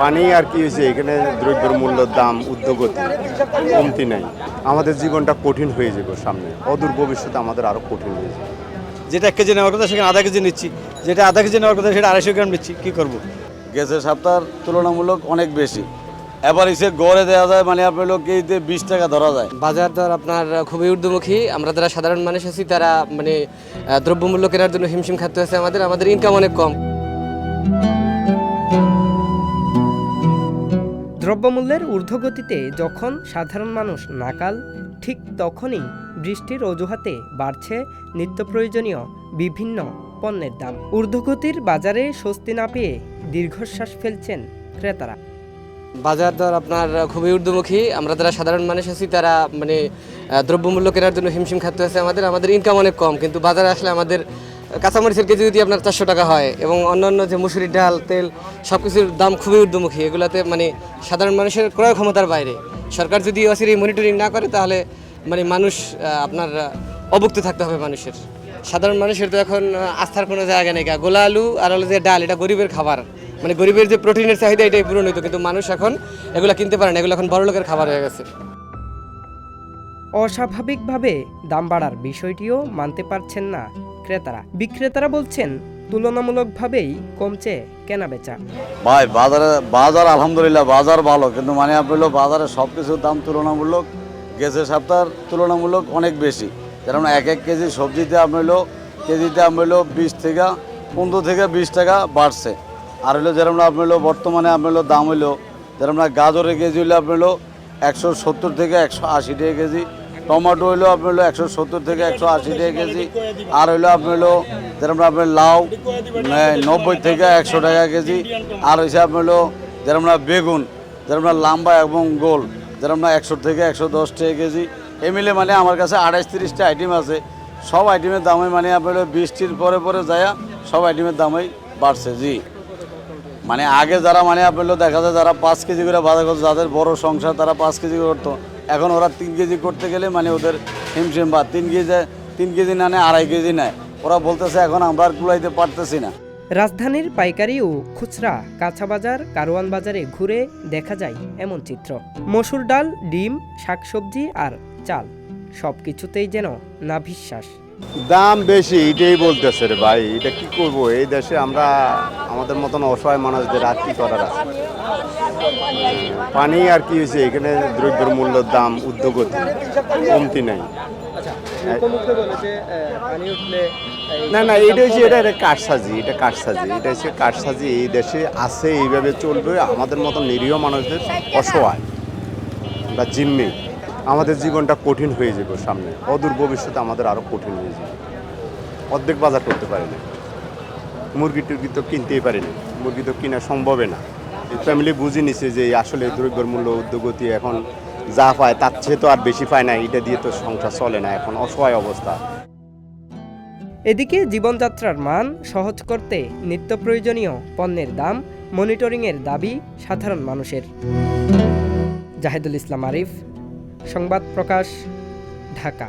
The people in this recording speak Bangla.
পানি আর কি হয়েছে এখানে দ্রব্যের মূল্যের দাম উদ্যোগতি কমতি নাই। আমাদের জীবনটা কঠিন হয়ে যাবে সামনে। অদূর ভবিষ্যতে আমাদের আরও কঠিন হয়ে যাবে। যেটা এক কেজি নেওয়ার কথা সেখানে আধা কেজি নিচ্ছি। যেটা আধা কেজি নেওয়ার কথা সেটা আড়াইশো গ্রাম নিচ্ছি। কী করব? গ্যাসের সপ্তাহ তুলনামূলক অনেক বেশি। এবার এসে গড়ে দেওয়া যায় মানে আপনার লোক কেজিতে বিশ টাকা ধরা যায়। বাজার দর আপনার খুবই ঊর্ধ্বমুখী। আমরা যারা সাধারণ মানুষ আছি তারা মানে দ্রব্যমূল্য কেনার জন্য হিমশিম খাতে আছে আমাদের। আমাদের ইনকাম অনেক কম। দ্রব্যমূল্যের ঊর্ধ্বগতিতে যখন সাধারণ মানুষ নাকাল, ঠিক তখনই বৃষ্টির অজুহাতে বাড়ছে নিত্য প্রয়োজনীয় বিভিন্ন পণ্যের দাম। ঊর্ধ্বগতির বাজারে স্বস্তি না পেয়ে দীর্ঘশ্বাস ফেলছেন ক্রেতারা। বাজার দর আপনার খুবই ঊর্ধ্বমুখী। আমরা যারা সাধারণ মানুষ আছি, তারা মানে দ্রব্যমূল্য কেনার জন্য হিমশিম খাতে আছে আমাদের। আমাদের ইনকাম অনেক কম, কিন্তু বাজারে আসলে আমাদের কাঁচামরিচের কেজি যদি আপনার চারশো টাকা হয় এবং অন্যান্য যে মুসুরির ডাল, তেল সব কিছুর দাম খুবই ঊর্ধ্বমুখী, এগুলাতে মানে সাধারণ মানুষের ক্রয় ক্ষমতার বাইরে। সরকার যদি অসির এই মনিটরিং না করে, তাহলে মানে মানুষ আপনার অভুক্ত থাকতে হবে মানুষের। সাধারণ মানুষের তো এখন আস্থার কোনো জায়গা নেই। গোলা আলু আর হলো যে ডাল, এটা গরিবের খাবার। মানে গরিবের যে প্রোটিনের চাহিদা, এটাই পূরণ হইতো। কিন্তু মানুষ এখন এগুলো কিনতে পারে না, এগুলো এখন বড় লোকের খাবার হয়ে গেছে। অস্বাভাবিকভাবে দাম বাড়ার বিষয়টিও মানতে পারছেন না ক্রেতারা বিক্রেতারা বলছেন, তুলনামূলকভাবেই কমছে কেনাবেচা। ভাই, বাজারে, বাজার আলহামদুলিল্লাহ, বাজার ভালো, কিন্তু মানে আপনার হলো বাজারে সব কিছুর দাম তুলনামূলক গ্যাসের সপ্তাহ তুলনামূলক অনেক বেশি। যেমন এক এক কেজি সবজিতে আপনার হলো, কেজিতে আপনার হলো বিশ থেকে পনেরো থেকে বিশ টাকা বাড়ছে। আর হলো যেরকম আপনি হলো বর্তমানে আপনার হলো দাম হলো যেরকম গাজরের কেজি হলো আপনার হলো একশো সত্তর থেকে একশো আশি টাকা কেজি টমেটো হইল আপনার হলো একশো সত্তর থেকে একশো আশি টাকা কেজি, আর হলো আপনার হলো যেরকম আপনার লাউ নব্বই থেকে একশো টাকা কেজি, আর হচ্ছে আপনার হলো যেরকম বেগুন, যেরকম লাম্বা এবং গোল, যেরকম একশো থেকে একশো দশ টাকা কেজি। মিলে মানে আমার কাছে আড়াইশ তিরিশটা আইটেম আছে। সব আইটেমের দামে মানে আপনার বৃষ্টির পরে পরে যায় সব আইটেমের দামই বাড়ছে, জি। মানে আগে যারা মানে আপনার দেখা যায় যারা পাঁচ কেজি করে করতো যাদের বড় সংসার তারা পাঁচ কেজি করতো। এখন ওরা তিন কেজি করতে গেলে মানে ওদের হিমশিম বা তিন কেজি তিন কেজি না নেয় আড়াই কেজি নেয়। ওরা বলতেছে এখন আমরা আর কুলাইতে পারতেছি না। রাজধানীর পাইকারি ও খুচরা কাঁচা বাজার কারওয়ান বাজারে ঘুরে দেখা যায় এমন চিত্র। মসুর ডাল ডিম শাকসবজি আর চাল সব কিছুতেই যেন না বিশ্বাস। দাম বেশি এটাই বলতেছে রে ভাই। এটা কি করব? এই দেশে আমরা আমাদের মতন অসহায় মানুষদের আর কি করার আছে? পানি আর কি হয়েছে? এখানে দ্রব্যের মূল্যের দাম, উদ্যোগতি কমতি নাই। না না এটা হচ্ছে, এটা এটা কাঠসাজি এটা কাঠসাজি এটা হচ্ছে কাঠসাজি এই দেশে আছে, এইভাবে চলবে। আমাদের মতন নিরীহ মানুষদের অসহায় বা জিম্মি, আমাদের জীবনটা কঠিন হয়ে যাবে সামনে। অদূর ভবিষ্যতে আমাদের আরও কঠিন হয়ে যাবে। অর্ধেক বাজার করতে পারি না। মুরগি টুরগি তো কিনতেই পারি না। মুরগি তো কিনা সম্ভবে না। ফ্যামিলি বুঝে নিছে যে আসলে দ্রব্যের মূল্য, উদ্যোগতি এখন যা পায় তার চেয়ে তো আর বেশি পায় না। এটা দিয়ে তো সংসার চলে না। এখন অসহায় অবস্থা। এদিকে জীবনযাত্রার মান সহজ করতে নিত্য প্রয়োজনীয় পণ্যের দাম মনিটরিংয়ের দাবি সাধারণ মানুষের। জাহেদুল ইসলাম আরিফ, সংবাদ প্রকাশ, ঢাকা।